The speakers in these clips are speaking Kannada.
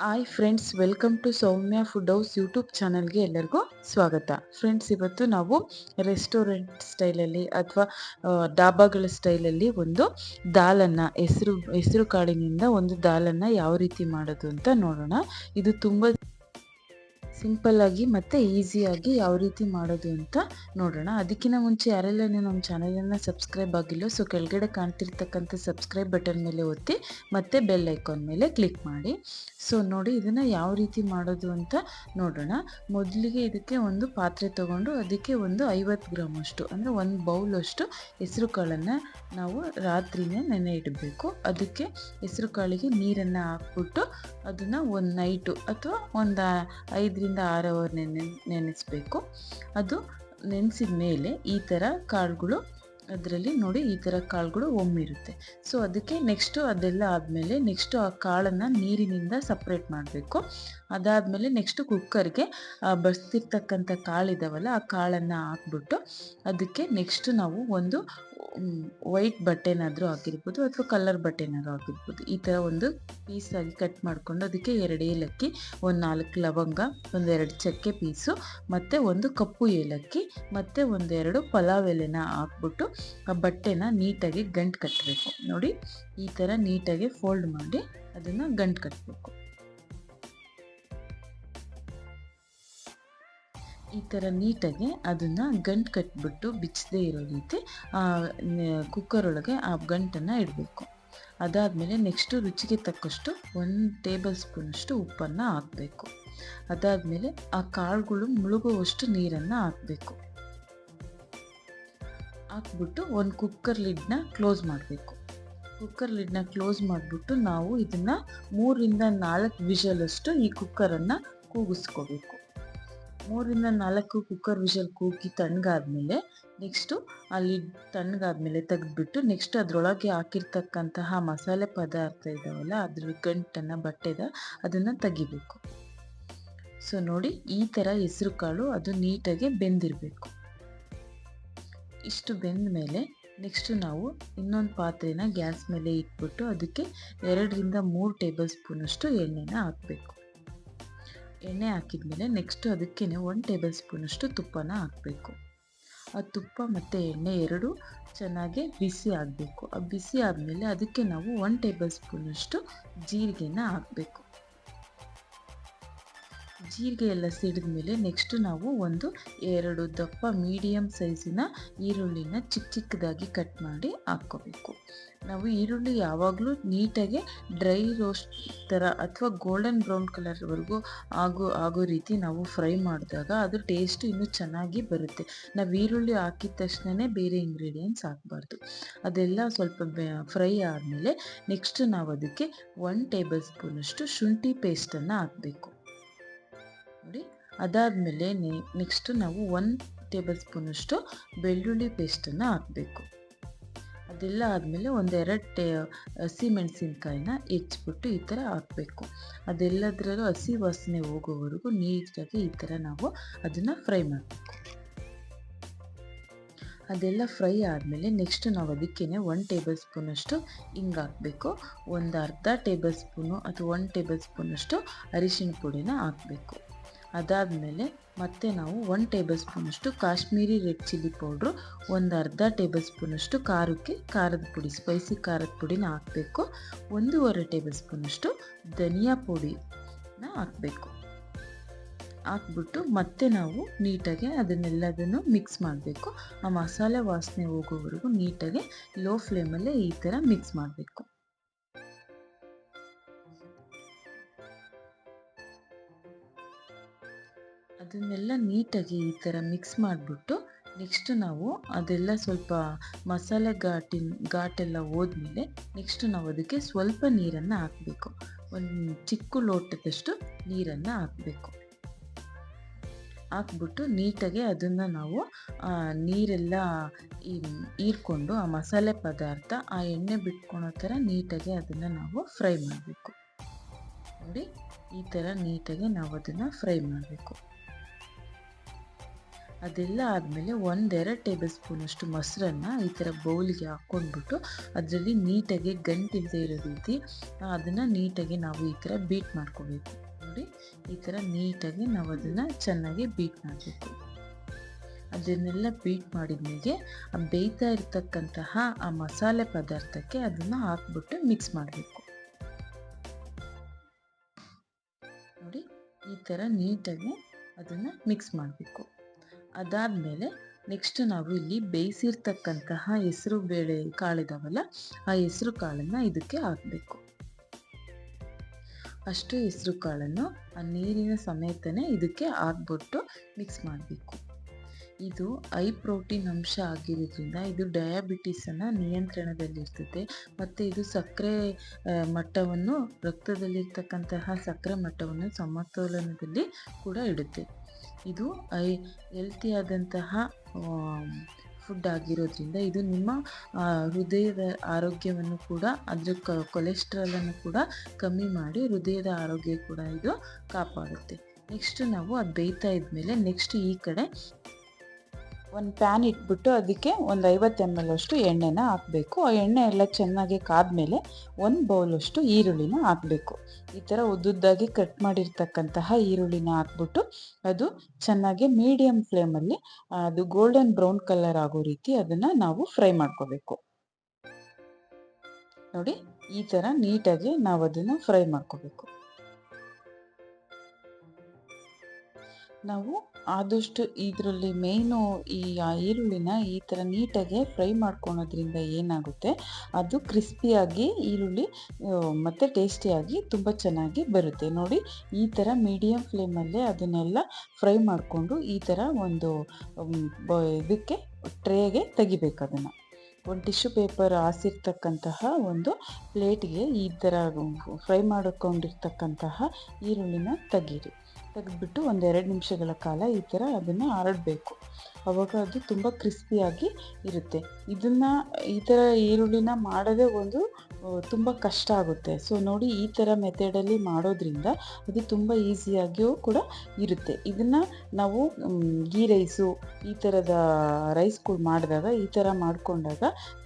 Hi friends welcome to Soumya food house YouTube ಚಾನಲ್ಗೆ ಎಲ್ಲರಿಗೂ ಸ್ವಾಗತ. ಫ್ರೆಂಡ್ಸ್ ಇವತ್ತು ನಾವು ರೆಸ್ಟೋರೆಂಟ್ ಸ್ಟೈಲಲ್ಲಿ ಅಥವಾ ಡಾಬಾಗಳ ಸ್ಟೈಲಲ್ಲಿ ಒಂದು ದಾಲನ್ನು, ಹೆಸರು ಹೆಸರು ಕಾಳಿನಿಂದ ಒಂದು ದಾಲನ್ನು ಯಾವ ರೀತಿ ಮಾಡೋದು ಅಂತ ನೋಡೋಣ. ಇದು ತುಂಬ ಸಿಂಪಲ್ಲಾಗಿ ಮತ್ತು ಈಸಿಯಾಗಿ ಯಾವ ರೀತಿ ಮಾಡೋದು ಅಂತ ನೋಡೋಣ. ಅದಕ್ಕಿಂತ ಮುಂಚೆ ಯಾರೆಲ್ಲ ನೀವು ನಮ್ಮ ಚಾನಲನ್ನು ಸಬ್ಸ್ಕ್ರೈಬ್ ಆಗಿಲ್ಲೋ, ಸೊ ಕೆಳಗಡೆ ಕಾಣ್ತಿರ್ತಕ್ಕಂಥ ಸಬ್ಸ್ಕ್ರೈಬ್ ಬಟನ್ ಮೇಲೆ ಒತ್ತಿ ಮತ್ತು ಬೆಲ್ ಐಕಾನ್ ಮೇಲೆ ಕ್ಲಿಕ್ ಮಾಡಿ. ಸೊ ನೋಡಿ, ಇದನ್ನು ಯಾವ ರೀತಿ ಮಾಡೋದು ಅಂತ ನೋಡೋಣ. ಮೊದಲಿಗೆ ಇದಕ್ಕೆ ಒಂದು ಪಾತ್ರೆ ತಗೊಂಡು ಅದಕ್ಕೆ ಒಂದು ಐವತ್ತು ಗ್ರಾಮ್ ಅಷ್ಟು, ಅಂದರೆ ಒಂದು ಬೌಲಷ್ಟು ಹೆಸರು ಕಾಳನ್ನು ನಾವು ರಾತ್ರಿನೇ ನೆನೆ ಇಡಬೇಕು. ಅದಕ್ಕೆ ಹೆಸರು ಕಾಳಿಗೆ ನೀರನ್ನು ಹಾಕ್ಬಿಟ್ಟು ಅದನ್ನು ಒಂದು ನೈಟು ಅಥವಾ ಒಂದು ಐದರಿಂದ ಆರು ಅವರ್ ನೆನೆ, ನೆನೆಸಬೇಕು. ಅದು ನೆನೆಸಿದ ಮೇಲೆ ಈ ಥರ ಕಾಳುಗಳು, ಅದರಲ್ಲಿ ನೋಡಿ ಈ ಥರ ಕಾಳುಗಳು ಒಮ್ಮಿರುತ್ತೆ. ಸೊ ಅದಕ್ಕೆ ನೆಕ್ಸ್ಟು ಅದೆಲ್ಲ ಆದಮೇಲೆ ನೆಕ್ಸ್ಟು ಆ ಕಾಳನ್ನು ನೀರಿನಿಂದ ಸಪ್ರೇಟ್ ಮಾಡಬೇಕು. ಅದಾದಮೇಲೆ ನೆಕ್ಸ್ಟು ಕುಕ್ಕರ್ಗೆ ಬಸ್ತಿರ್ತಕ್ಕಂಥ ಕಾಳಿದಾವಲ್ಲ, ಆ ಕಾಳನ್ನು ಹಾಕ್ಬಿಟ್ಟು ಅದಕ್ಕೆ ನೆಕ್ಸ್ಟು ನಾವು ಒಂದು ವೈಟ್ ಬಟ್ಟೆನಾದರೂ ಆಗಿರ್ಬೋದು ಅಥವಾ ಕಲರ್ ಬಟ್ಟೆನಾದ್ರೂ ಆಗಿರ್ಬೋದು ಈ ಥರ ಒಂದು ಪೀಸಾಗಿ ಕಟ್ ಮಾಡಿಕೊಂಡು ಅದಕ್ಕೆ ಎರಡು ಏಲಕ್ಕಿ ಒಂದು ನಾಲ್ಕು ಲವಂಗ ಒಂದೆರಡು ಚಕ್ಕೆ ಪೀಸು ಮತ್ತು ಒಂದು ಕಪ್ಪು ಏಲಕ್ಕಿ, ಮತ್ತು ಒಂದೆರಡು ಪಲಾವ್ ಎಲೆನ ಹಾಕ್ಬಿಟ್ಟು ಆ ಬಟ್ಟೆನ ನೀಟಾಗಿ ಗಂಟು ಕಟ್ಟಬೇಕು ನೋಡಿ, ಈ ಥರ ನೀಟಾಗಿ ಫೋಲ್ಡ್ ಮಾಡಿ ಅದನ್ನು ಗಂಟು ಕಟ್ಟಬೇಕು ಈ ಥರ ನೀಟಾಗಿ ಅದನ್ನು ಗಂಟು ಕಟ್ಬಿಟ್ಟು ಬಿಚ್ಚದೇ ಇರೋ ರೀತಿ ಕುಕ್ಕರ್ ಒಳಗೆ ಆ ಗಂಟನ್ನು ಇಡಬೇಕು. ಅದಾದಮೇಲೆ ನೆಕ್ಸ್ಟು ರುಚಿಗೆ ತಕ್ಕಷ್ಟು ಒಂದು ಟೇಬಲ್ ಸ್ಪೂನಷ್ಟು ಉಪ್ಪನ್ನು ಹಾಕಬೇಕು. ಅದಾದಮೇಲೆ ಆ ಕಾಳುಗಳು ಮುಳುಗುವಷ್ಟು ನೀರನ್ನು ಹಾಕಬೇಕು. ಹಾಕ್ಬಿಟ್ಟು ಒಂದು ಕುಕ್ಕರ್ ಲಿಡ್ನ ಕ್ಲೋಸ್ ಮಾಡಬೇಕು. ಕುಕ್ಕರ್ ಲಿಡ್ನ ಕ್ಲೋಸ್ ಮಾಡಿಬಿಟ್ಟು ನಾವು ಇದನ್ನು ಮೂರಿಂದ ನಾಲ್ಕು ವಿಷಲಷ್ಟು ಈ ಕುಕ್ಕರನ್ನು ಕೂಗಿಸ್ಕೋಬೇಕು. ಮೂರಿಂದ ನಾಲ್ಕು ಕುಕ್ಕರ್ ವಿಷಲ್ ಕೂಗಿ ತಣ್ಣಗಾದ್ಮೇಲೆ ನೆಕ್ಸ್ಟು ಅಲ್ಲಿ ತಣ್ಣಗಾದ್ಮೇಲೆ ತೆಗೆದ್ಬಿಟ್ಟು ನೆಕ್ಸ್ಟ್ ಅದರೊಳಗೆ ಹಾಕಿರ್ತಕ್ಕಂತಹ ಮಸಾಲೆ ಪದಾರ್ಥ ಇದಾವಲ್ಲ ಅದ್ರ ಗಂಟನ್ನು, ಬಟ್ಟೆದ ಅದನ್ನು ತೆಗಿಬೇಕು. ಸೊ ನೋಡಿ, ಈ ಥರ ಹೆಸರು ಕಾಳು ಅದು ನೀಟಾಗಿ ಬೆಂದಿರಬೇಕು. ಇಷ್ಟು ಬೆಂದ ಮೇಲೆ ನೆಕ್ಸ್ಟು ನಾವು ಇನ್ನೊಂದು ಪಾತ್ರೆನ ಗ್ಯಾಸ್ ಮೇಲೆ ಇಟ್ಬಿಟ್ಟು ಅದಕ್ಕೆ ಎರಡರಿಂದ ಮೂರು ಟೇಬಲ್ ಸ್ಪೂನಷ್ಟು ಎಣ್ಣೆನ ಹಾಕಬೇಕು. ಎಣ್ಣೆ ಹಾಕಿದ್ಮೇಲೆ ನೆಕ್ಸ್ಟು ಅದಕ್ಕೇ ಒನ್ ಟೇಬಲ್ ಸ್ಪೂನಷ್ಟು ತುಪ್ಪನ ಹಾಕಬೇಕು. ಆ ತುಪ್ಪ ಮತ್ತು ಎಣ್ಣೆ ಎರಡು ಚೆನ್ನಾಗಿ ಬಿಸಿ ಆಗಬೇಕು. ಆ ಬಿಸಿ ಆದಮೇಲೆ ಅದಕ್ಕೆ ನಾವು ಒನ್ ಟೇಬಲ್ ಸ್ಪೂನಷ್ಟು ಜೀರಿಗೆನ ಹಾಕಬೇಕು. ಜೀರಿಗೆ ಎಲ್ಲ ಸಿಡಿದ ಮೇಲೆ ನೆಕ್ಸ್ಟು ನಾವು ಒಂದು ಎರಡು ದಪ್ಪ ಮೀಡಿಯಮ್ ಸೈಜಿನ ಈರುಳ್ಳಿನ ಚಿಕ್ಕ ಚಿಕ್ಕದಾಗಿ ಕಟ್ ಮಾಡಿ ಹಾಕ್ಕೋಬೇಕು. ನಾವು ಈರುಳ್ಳಿ ಯಾವಾಗಲೂ ನೀಟಾಗಿ ಡ್ರೈ ರೋಸ್ಟ್ ಥರ ಅಥವಾ ಗೋಲ್ಡನ್ ಬ್ರೌನ್ ಕಲರ್ವರೆಗೂ ಆಗೋ ಆಗೋ ರೀತಿ ನಾವು ಫ್ರೈ ಮಾಡಿದಾಗ ಅದು ಟೇಸ್ಟ್ ಇನ್ನೂ ಚೆನ್ನಾಗಿ ಬರುತ್ತೆ. ನಾವು ಈರುಳ್ಳಿ ಹಾಕಿದ ತಕ್ಷಣವೇ ಬೇರೆ ಇಂಗ್ರೀಡಿಯೆಂಟ್ಸ್ ಹಾಕಬಾರ್ದು. ಅದೆಲ್ಲ ಸ್ವಲ್ಪ ಫ್ರೈ ಆದಮೇಲೆ ನೆಕ್ಸ್ಟ್ ನಾವು ಅದಕ್ಕೆ ಒನ್ ಟೇಬಲ್ ಸ್ಪೂನಷ್ಟು ಶುಂಠಿ ಪೇಸ್ಟನ್ನು ಹಾಕಬೇಕು. ನೋಡಿ ಅದಾದಮೇಲೆ ನೆಕ್ಸ್ಟು ನಾವು ಒನ್ ಟೇಬಲ್ ಸ್ಪೂನಷ್ಟು ಬೆಳ್ಳುಳ್ಳಿ ಪೇಸ್ಟನ್ನು ಹಾಕಬೇಕು. ಅದೆಲ್ಲ ಆದಮೇಲೆ ಒಂದೆರಡು ಟೇ ಹಸಿ ಮೆಣಸಿನ್ಕಾಯಿನ ಹೆಚ್ಚಿಬಿಟ್ಟು ಈ ಥರ ಹಾಕಬೇಕು. ಅದೆಲ್ಲದರಲ್ಲೂ ಹಸಿ ವಾಸನೆ ಹೋಗೋವರೆಗೂ ನೀಟಾಗಿ ಈ ಥರ ನಾವು ಅದನ್ನು ಫ್ರೈ ಮಾಡಬೇಕು. ಅದೆಲ್ಲ ಫ್ರೈ ಆದಮೇಲೆ ನೆಕ್ಸ್ಟ್ ನಾವು ಅದಕ್ಕೇ ಒನ್ ಟೇಬಲ್ ಸ್ಪೂನಷ್ಟು ಹಿಂಗೆ ಹಾಕಬೇಕು. ಒಂದು ಅರ್ಧ ಟೇಬಲ್ ಸ್ಪೂನು ಅಥವಾ ಒನ್ ಟೇಬಲ್ ಸ್ಪೂನಷ್ಟು ಅರಿಶಿಣ ಪುಡಿನ ಹಾಕಬೇಕು. ಅದಾದಮೇಲೆ ಮತ್ತೆ ನಾವು ಒನ್ ಟೇಬಲ್ ಸ್ಪೂನಷ್ಟು ಕಾಶ್ಮೀರಿ ರೆಡ್ ಚಿಲ್ಲಿ ಪೌಡ್ರು ಒಂದು ಅರ್ಧ ಟೇಬಲ್ ಸ್ಪೂನಷ್ಟು ಖಾರಕ್ಕೆ ಖಾರದ ಪುಡಿ ಸ್ಪೈಸಿ ಖಾರದ ಪುಡಿನ ಹಾಕಬೇಕು. ಒಂದೂವರೆ ಟೇಬಲ್ ಸ್ಪೂನಷ್ಟು ಧನಿಯಾ ಪುಡಿನ ಹಾಕಬೇಕು. ಹಾಕ್ಬಿಟ್ಟು ಮತ್ತೆ ನಾವು ನೀಟಾಗಿ ಅದನ್ನೆಲ್ಲದನ್ನು ಮಿಕ್ಸ್ ಮಾಡಬೇಕು. ಆ ಮಸಾಲೆ ವಾಸನೆ ಹೋಗೋವರೆಗೂ ನೀಟಾಗಿ ಲೋ ಫ್ಲೇಮಲ್ಲೇ ಈ ಥರ ಮಿಕ್ಸ್ ಮಾಡಬೇಕು. ಅದನ್ನೆಲ್ಲ ನೀಟಾಗಿ ಈ ಥರ ಮಿಕ್ಸ್ ಮಾಡಿಬಿಟ್ಟು ನೆಕ್ಸ್ಟ್ ನಾವು ಅದೆಲ್ಲ ಸ್ವಲ್ಪ ಮಸಾಲೆ ಘಾಟಿನ, ಘಾಟೆಲ್ಲ ಹೋದ್ಮೇಲೆ ನೆಕ್ಸ್ಟ್ ನಾವು ಅದಕ್ಕೆ ಸ್ವಲ್ಪ ನೀರನ್ನು ಹಾಕಬೇಕು. ಒಂದು ಚಿಕ್ಕ ಲೋಟದಷ್ಟು ನೀರನ್ನು ಹಾಕಬೇಕು. ಹಾಕ್ಬಿಟ್ಟು ನೀಟಾಗಿ ಅದನ್ನು ನಾವು ನೀರೆಲ್ಲ ಹೀರ್ಕೊಂಡು ಆ ಮಸಾಲೆ ಪದಾರ್ಥ, ಆ ಎಣ್ಣೆ ಬಿಟ್ಕೊಳೋ ಥರ ನೀಟಾಗಿ ಅದನ್ನು ನಾವು ಫ್ರೈ ಮಾಡಬೇಕು. ನೋಡಿ, ಈ ಥರ ನೀಟಾಗಿ ನಾವು ಅದನ್ನು ಫ್ರೈ ಮಾಡಬೇಕು. ಅದೆಲ್ಲ ಆದಮೇಲೆ ಒಂದೆರಡು ಟೇಬಲ್ ಸ್ಪೂನಷ್ಟು ಮೊಸರನ್ನು ಈ ಥರ ಬೌಲಿಗೆ ಹಾಕ್ಕೊಂಡ್ಬಿಟ್ಟು ಅದರಲ್ಲಿ ನೀಟಾಗಿ ಗಂಟಿಲ್ಲದೆ ಇರೋ ರೀತಿ ಅದನ್ನು ನೀಟಾಗಿ ನಾವು ಈ ಥರ ಬೀಟ್ ಮಾಡ್ಕೋಬೇಕು. ನೋಡಿ, ಈ ಥರ ನೀಟಾಗಿ ನಾವು ಅದನ್ನು ಚೆನ್ನಾಗಿ ಬೀಟ್ ಮಾಡಬೇಕು. ಅದನ್ನೆಲ್ಲ ಬೀಟ್ ಮಾಡಿದ್ಮೇಲೆ ಆ ಬೇಯ್ತಾ ಇರ್ತಕ್ಕಂತಹ ಆ ಮಸಾಲೆ ಪದಾರ್ಥಕ್ಕೆ ಅದನ್ನು ಹಾಕ್ಬಿಟ್ಟು ಮಿಕ್ಸ್ ಮಾಡಬೇಕು. ನೋಡಿ, ಈ ಥರ ನೀಟಾಗಿ ಅದನ್ನು ಮಿಕ್ಸ್ ಮಾಡಬೇಕು. ಅದಾದಮೇಲೆ ನೆಕ್ಸ್ಟ್ ನಾವು ಇಲ್ಲಿ ಬೇಯಿಸಿರ್ತಕ್ಕಂತಹ ಹೆಸರು ಬೇಳೆ ಕಾಳಿದಾವಲ್ಲ, ಆ ಹೆಸರು ಕಾಳನ್ನು ಇದಕ್ಕೆ ಹಾಕಬೇಕು. ಅಷ್ಟು ಹೆಸರು ಕಾಳನ್ನು ಆ ನೀರಿನ ಸಮೇತನೇ ಇದಕ್ಕೆ ಹಾಕ್ಬಿಟ್ಟು ಮಿಕ್ಸ್ ಮಾಡಬೇಕು. ಇದು ಐ ಪ್ರೋಟೀನ್ ಅಂಶ ಆಗಿರೋದ್ರಿಂದ ಇದು ಡಯಾಬಿಟಿಸನ್ನು ನಿಯಂತ್ರಣದಲ್ಲಿರ್ತದೆ ಮತ್ತು ಇದು ಸಕ್ಕರೆ ಮಟ್ಟವನ್ನು ರಕ್ತದಲ್ಲಿರ್ತಕ್ಕಂತಹ ಸಕ್ಕರೆ ಮಟ್ಟವನ್ನು ಸಮತೋಲನದಲ್ಲಿ ಕೂಡ ಇಡುತ್ತೆ. ಇದು ಐ ಹೆಲ್ತಿಯಾದಂತಹ ಫುಡ್ ಆಗಿರೋದ್ರಿಂದ ಇದು ನಿಮ್ಮ ಹೃದಯದ ಆರೋಗ್ಯವನ್ನು ಕೂಡ ಅದರ ಕೊಲೆಸ್ಟ್ರಾಲನ್ನು ಕೂಡ ಕಮ್ಮಿ ಮಾಡಿ ಹೃದಯದ ಆರೋಗ್ಯ ಕೂಡ ಇದು ಕಾಪಾಡುತ್ತೆ. ನೆಕ್ಸ್ಟ್ ನಾವು ಅದು ಬೇಯ್ತಾ ಇದ್ಮೇಲೆ ನೆಕ್ಸ್ಟ್ ಈ ಕಡೆ ಒಂದು ಪ್ಯಾನ್ ಇಟ್ಬಿಟ್ಟು ಅದಕ್ಕೆ ಒಂದು ಐವತ್ತು ಎಂ ಎಲ್ ಅಷ್ಟು ಎಣ್ಣೆನ ಹಾಕಬೇಕು. ಆ ಎಣ್ಣೆ ಎಲ್ಲ ಚೆನ್ನಾಗಿ ಕಾದ್ಮೇಲೆ ಒಂದು ಬೌಲಷ್ಟು ಈರುಳ್ಳಿನ ಹಾಕಬೇಕು. ಈ ಥರ ಉದ್ದುದ್ದಾಗಿ ಕಟ್ ಮಾಡಿರ್ತಕ್ಕಂತಹ ಈರುಳ್ಳಿನ ಹಾಕ್ಬಿಟ್ಟು ಅದು ಚೆನ್ನಾಗಿ ಮೀಡಿಯಮ್ ಫ್ಲೇಮಲ್ಲಿ ಅದು ಗೋಲ್ಡನ್ ಬ್ರೌನ್ ಕಲರ್ ಆಗೋ ರೀತಿ ಅದನ್ನು ನಾವು ಫ್ರೈ ಮಾಡ್ಕೋಬೇಕು. ನೋಡಿ, ಈ ಥರ ನೀಟಾಗಿ ನಾವು ಅದನ್ನು ಫ್ರೈ ಮಾಡ್ಕೋಬೇಕು. ನಾವು ಆದಷ್ಟು ಇದರಲ್ಲಿ ಮೇಯ್ನು ಈ ಈರುಳ್ಳಿನ ಈ ಥರ ನೀಟಾಗಿ ಫ್ರೈ ಮಾಡ್ಕೊಳೋದ್ರಿಂದ ಏನಾಗುತ್ತೆ? ಅದು ಕ್ರಿಸ್ಪಿಯಾಗಿ ಈರುಳ್ಳಿ ಮತ್ತು ಟೇಸ್ಟಿಯಾಗಿ ತುಂಬ ಚೆನ್ನಾಗಿ ಬರುತ್ತೆ. ನೋಡಿ, ಈ ಥರ ಮೀಡಿಯಮ್ ಫ್ಲೇಮಲ್ಲೇ ಅದನ್ನೆಲ್ಲ ಫ್ರೈ ಮಾಡಿಕೊಂಡು ಈ ಥರ ಒಂದು ಇದಕ್ಕೆ ಟ್ರೇಗೆ ತೆಗಿಬೇಕು ಅದನ್ನು. ಒಂದು ಟಿಶ್ಯೂ ಪೇಪರ್ ಹಾಸಿರ್ತಕ್ಕಂತಹ ಒಂದು ಪ್ಲೇಟ್ಗೆ ಈ ಥರ ಫ್ರೈ ಮಾಡಿಕೊಂಡಿರ್ತಕ್ಕಂತಹ ಈರುಳ್ಳಿನ ತೆಗೀರಿ. ತೆಗೆದ್ಬಿಟ್ಟು ಒಂದೆರಡು ನಿಮಿಷಗಳ ಕಾಲ ಈ ಥರ ಅದನ್ನು ಹರಡಬೇಕು ಅವಾಗ ಅದು ತುಂಬ ಕ್ರಿಸ್ಪಿಯಾಗಿ ಇರುತ್ತೆ. ಇದನ್ನು ಈ ಥರ ಈರುಳ್ಳಿನ ಮಾಡೋದೇ ಒಂದು ತುಂಬ ಕಷ್ಟ ಆಗುತ್ತೆ. ಸೊ ನೋಡಿ ಈ ಥರ ಮೆಥಡಲ್ಲಿ ಮಾಡೋದ್ರಿಂದ ಅದು ತುಂಬ ಈಸಿಯಾಗಿಯೂ ಕೂಡ ಇರುತ್ತೆ. ಇದನ್ನು ನಾವು ಗೀ ರೈಸು ಈ ಥರದ ರೈಸ್ಗಳು ಮಾಡಿದಾಗ, ಈ ಥರ ಮಾಡಿಕೊಂಡಾಗ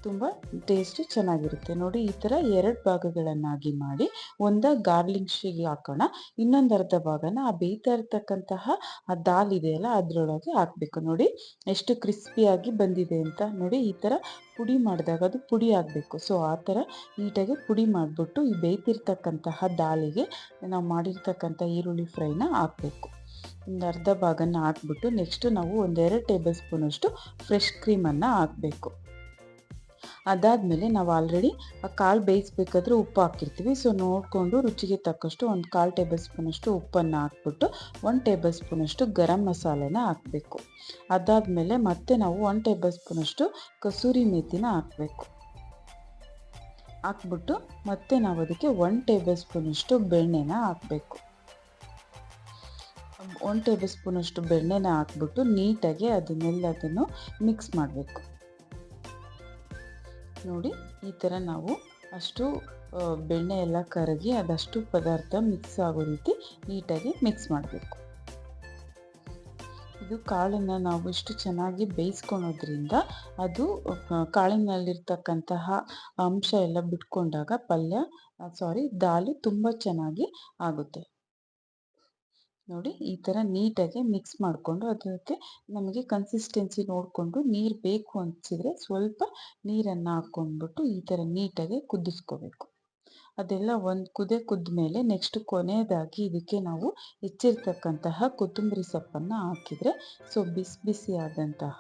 ತುಂಬ ಟೇಸ್ಟು ಚೆನ್ನಾಗಿರುತ್ತೆ. ನೋಡಿ ಈ ಥರ ಎರಡು ಭಾಗಗಳನ್ನಾಗಿ ಮಾಡಿ ಒಂದ ಗಾರ್ಲಿಂಗ್ಸಿಗೆ ಹಾಕೋಣ, ಇನ್ನೊಂದು ಅರ್ಧ ಭಾಗನ ಆ ಬೇಯ್ತಾ ಇರ್ತಕ್ಕಂತಹ ಆ ದಾಲ್ ಇದೆಯಲ್ಲ ಅದರೊಳಗೆ ಹಾಕಬೇಕು. ನೋಡಿ ಎಷ್ಟು ಕ್ರಿಸ್ಪಿಯಾಗಿ ಬಂದಿದೆ ಅಂತ ನೋಡಿ, ಈ ಥರ ಪುಡಿ ಮಾಡಿದಾಗ ಅದು ಪುಡಿ ಆಗಬೇಕು. ಸೊ ಆ ಥರ ನೀಟಾಗಿ ಪುಡಿ ಮಾಡಿಬಿಟ್ಟು ಈ ಬೇಯ್ತಿರ್ತಕ್ಕಂತಹ ದಾಳಿಗೆ ನಾವು ಮಾಡಿರ್ತಕ್ಕಂಥ ಈರುಳ್ಳಿ ಫ್ರೈನ ಹಾಕಬೇಕು. ಒಂದು ಅರ್ಧ ಭಾಗನ ಹಾಕ್ಬಿಟ್ಟು ನೆಕ್ಸ್ಟು ನಾವು ಒಂದೆರಡು ಟೇಬಲ್ ಸ್ಪೂನಷ್ಟು ಫ್ರೆಶ್ ಕ್ರೀಮನ್ನು ಹಾಕಬೇಕು. ಅದಾದಮೇಲೆ ನಾವು ಆಲ್ರೆಡಿ ಆ ಕಾಳು ಬೇಯಿಸ್ಬೇಕಾದ್ರೆ ಉಪ್ಪು ಹಾಕಿರ್ತೀವಿ. ಸೊ ನೋಡಿಕೊಂಡು ರುಚಿಗೆ ತಕ್ಕಷ್ಟು ಒಂದು ಕಾಲು ಟೇಬಲ್ ಸ್ಪೂನಷ್ಟು ಉಪ್ಪನ್ನು ಹಾಕ್ಬಿಟ್ಟು ಒಂದು ಟೇಬಲ್ ಸ್ಪೂನಷ್ಟು ಗರಂ ಮಸಾಲೆನ ಹಾಕಬೇಕು. ಅದಾದಮೇಲೆ ಮತ್ತೆ ನಾವು ಒಂದು ಟೇಬಲ್ ಸ್ಪೂನಷ್ಟು ಕಸೂರಿ ಮೇಥಿನ ಹಾಕಬೇಕು. ಹಾಕ್ಬಿಟ್ಟು ಮತ್ತೆ ನಾವು ಅದಕ್ಕೆ ಒನ್ ಟೇಬಲ್ ಸ್ಪೂನಷ್ಟು ಬೆಣ್ಣೆನ ಹಾಕಬೇಕು. ಒನ್ ಟೇಬಲ್ ಸ್ಪೂನಷ್ಟು ಬೆಣ್ಣೆನ ಹಾಕ್ಬಿಟ್ಟು ನೀಟಾಗಿ ಅದನ್ನೆಲ್ಲದನ್ನು ಮಿಕ್ಸ್ ಮಾಡಬೇಕು. ನೋಡಿ, ಈ ಥರ ನಾವು ಅಷ್ಟು ಬೆಣ್ಣೆ ಎಲ್ಲ ಕರಗಿ ಅದಷ್ಟು ಪದಾರ್ಥ ಮಿಕ್ಸ್ ಆಗೋ ರೀತಿ ನೀಟಾಗಿ ಮಿಕ್ಸ್ ಮಾಡಬೇಕು. ಇದು ಕಾಳನ್ನು ನಾವು ಇಷ್ಟು ಚೆನ್ನಾಗಿ ಬೇಯಿಸ್ಕೊಳೋದ್ರಿಂದ ಅದು ಕಾಳಿನಲ್ಲಿರ್ತಕ್ಕಂತಹ ಅಂಶ ಎಲ್ಲ ಬಿಟ್ಕೊಂಡಾಗ ಪಲ್ಯ ಸಾರಿ ದಾಲು ತುಂಬ ಚೆನ್ನಾಗಿ ಆಗುತ್ತೆ. ನೋಡಿ ಈ ಥರ ನೀಟಾಗಿ ಮಿಕ್ಸ್ ಮಾಡಿಕೊಂಡು ಅದಕ್ಕೆ ನಮಗೆ ಕನ್ಸಿಸ್ಟೆನ್ಸಿ ನೋಡಿಕೊಂಡು ನೀರು ಬೇಕು ಅನಿಸಿದ್ರೆ ಸ್ವಲ್ಪ ನೀರನ್ನು ಹಾಕ್ಕೊಂಡ್ಬಿಟ್ಟು ಈ ಥರ ನೀಟಾಗಿ ಕುದಿಸ್ಕೋಬೇಕು. ಅದೆಲ್ಲ ಒಂದು ಕುದೆ ಕುದ್ದ ಮೇಲೆ ನೆಕ್ಸ್ಟ್ ಕೊನೆಯದಾಗಿ ಇದಕ್ಕೆ ನಾವು ಹೆಚ್ಚಿರ್ತಕ್ಕಂತಹ ಕೊತ್ತಂಬರಿ ಸೊಪ್ಪನ್ನು ಹಾಕಿದರೆ ಸೊ ಬಿಸಿ ಬಿಸಿಯಾದಂತಹ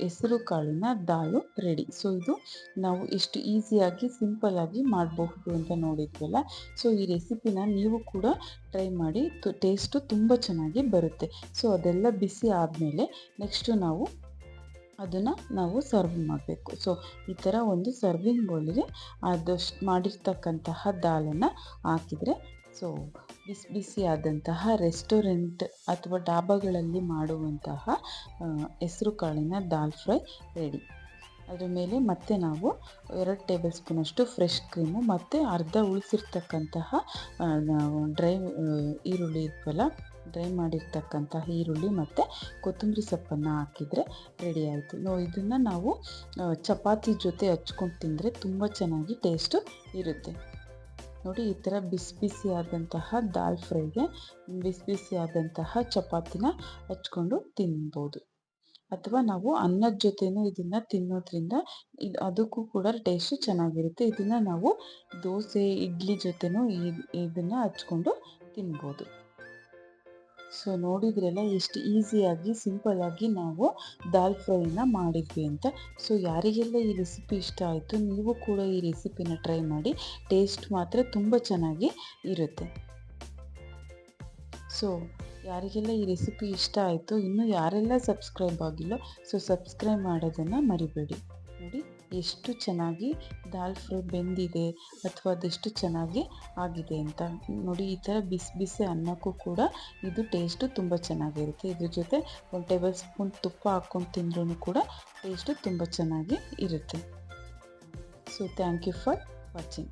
ಹೆಸರು ಕಾಳಿನ ದಾಳು ರೆಡಿ ಸೊ ಇದು ನಾವು ಎಷ್ಟು ಈಸಿಯಾಗಿ ಸಿಂಪಲ್ಲಾಗಿ ಮಾಡಬಹುದು ಅಂತ ನೋಡಿದ್ವಲ್ಲ ಸೊ ಈ ರೆಸಿಪಿನ ನೀವು ಕೂಡ ಟ್ರೈ ಮಾಡಿ ಟೇಸ್ಟು ತುಂಬ ಚೆನ್ನಾಗಿ ಬರುತ್ತೆ. ಸೊ ಅದೆಲ್ಲ ಬಿಸಿ ಆದಮೇಲೆ ನೆಕ್ಸ್ಟು ನಾವು ಅದನ್ನು ನಾವು ಸರ್ವ್ ಮಾಡಬೇಕು. ಸೊ ಈ ಥರ ಒಂದು ಸರ್ವಿಂಗ್ ಬೌಲಿಗೆ ಅದಷ್ಟು ಮಾಡಿರ್ತಕ್ಕಂತಹ ದಾಲನ್ನು ಹಾಕಿದರೆ ಸೊ ಬಿಸಿ ಬಿಸಿ ಆದಂತಹ ರೆಸ್ಟೋರೆಂಟ್ ಅಥವಾ ಡಾಬಾಗಳಲ್ಲಿ ಮಾಡುವಂತಹ ಹೆಸರು ಕಾಳಿನ ದಾಲ್ ಫ್ರೈ ರೆಡಿ ಅದ್ರ ಮೇಲೆ ಮತ್ತೆ ನಾವು ಎರಡು ಟೇಬಲ್ ಸ್ಪೂನಷ್ಟು ಫ್ರೆಶ್ ಕ್ರೀಮು ಮತ್ತು ಅರ್ಧ ಉಳಿಸಿರ್ತಕ್ಕಂತಹ ಡ್ರೈ ಈರುಳ್ಳಿ ಇದ್ವಲ್ಲ ಡ್ರೈ ಮಾಡಿರ್ತಕ್ಕಂಥ ಈರುಳ್ಳಿ ಮತ್ತು ಕೊತ್ತಂಬರಿ ಸೊಪ್ಪನ್ನು ಹಾಕಿದರೆ ರೆಡಿ ಆಯಿತು. ನೋ, ಇದನ್ನು ನಾವು ಚಪಾತಿ ಜೊತೆ ಹಚ್ಕೊಂಡು ತಿಂದರೆ ತುಂಬ ಚೆನ್ನಾಗಿ ಟೇಸ್ಟು ಇರುತ್ತೆ. ನೋಡಿ, ಈ ಥರ ಬಿಸಿ ಬಿಸಿ ಆದಂತಹ ದಾಲ್ ಫ್ರೈಗೆ ಬಿಸಿ ಬಿಸಿ ಆದಂತಹ ಚಪಾತಿನ ಹಚ್ಕೊಂಡು ತಿನ್ಬೋದು. ಅಥವಾ ನಾವು ಅನ್ನದ ಜೊತೆನೂ ಇದನ್ನು ತಿನ್ನೋದ್ರಿಂದ ಇದು, ಅದಕ್ಕೂ ಕೂಡ ಟೇಸ್ಟು ಚೆನ್ನಾಗಿರುತ್ತೆ. ಇದನ್ನು ನಾವು ದೋಸೆ, ಇಡ್ಲಿ ಜೊತೆನೂ ಇದನ್ನು ಹಚ್ಕೊಂಡು ತಿನ್ಬೋದು. ಸೊ ನೋಡಿದ್ರಲ್ಲ ಎಷ್ಟು ಈಸಿಯಾಗಿ, ಸಿಂಪಲ್ಲಾಗಿ ನಾವು ದಾಲ್ ಫ್ರೈನ ಮಾಡಿದ್ವಿ ಅಂತ. ಸೊ ಯಾರಿಗೆಲ್ಲ ಈ ರೆಸಿಪಿ ಇಷ್ಟ ಆಯಿತು, ನೀವು ಕೂಡ ಈ ರೆಸಿಪಿನ ಟ್ರೈ ಮಾಡಿ. ಟೇಸ್ಟ್ ಮಾತ್ರ ತುಂಬ ಚೆನ್ನಾಗಿ ಇರುತ್ತೆ. ಸೊ ಯಾರಿಗೆಲ್ಲ ಈ ರೆಸಿಪಿ ಇಷ್ಟ ಆಯಿತು, ಇನ್ನೂ ಯಾರೆಲ್ಲ ಸಬ್ಸ್ಕ್ರೈಬ್ ಆಗಿಲ್ಲ ಸೊ ಸಬ್ಸ್ಕ್ರೈಬ್ ಮಾಡೋದನ್ನು ಮರಿಬೇಡಿ. ನೋಡಿ. ಎಷ್ಟು ಚೆನ್ನಾಗಿ ದಾಲ್ ಫ್ರೈ ಬೆಂದಿದೆ ಅಥವಾ ಅದೆಷ್ಟು ಚೆನ್ನಾಗಿ ಆಗಿದೆ ಅಂತ. ನೋಡಿ, ಈ ಥರ ಬಿಸಿ ಬಿಸಿ ಅನ್ನಕ್ಕೂ ಕೂಡ ಇದು ಟೇಸ್ಟು ತುಂಬ ಚೆನ್ನಾಗಿರುತ್ತೆ. ಇದ್ರ ಜೊತೆ ಒಂದು ಟೇಬಲ್ ಸ್ಪೂನ್ ತುಪ್ಪ ಹಾಕ್ಕೊಂಡು ತಿಂದ್ರೂ ಕೂಡ ಟೇಸ್ಟು ತುಂಬ ಚೆನ್ನಾಗಿ ಇರುತ್ತೆ. So thank you for watching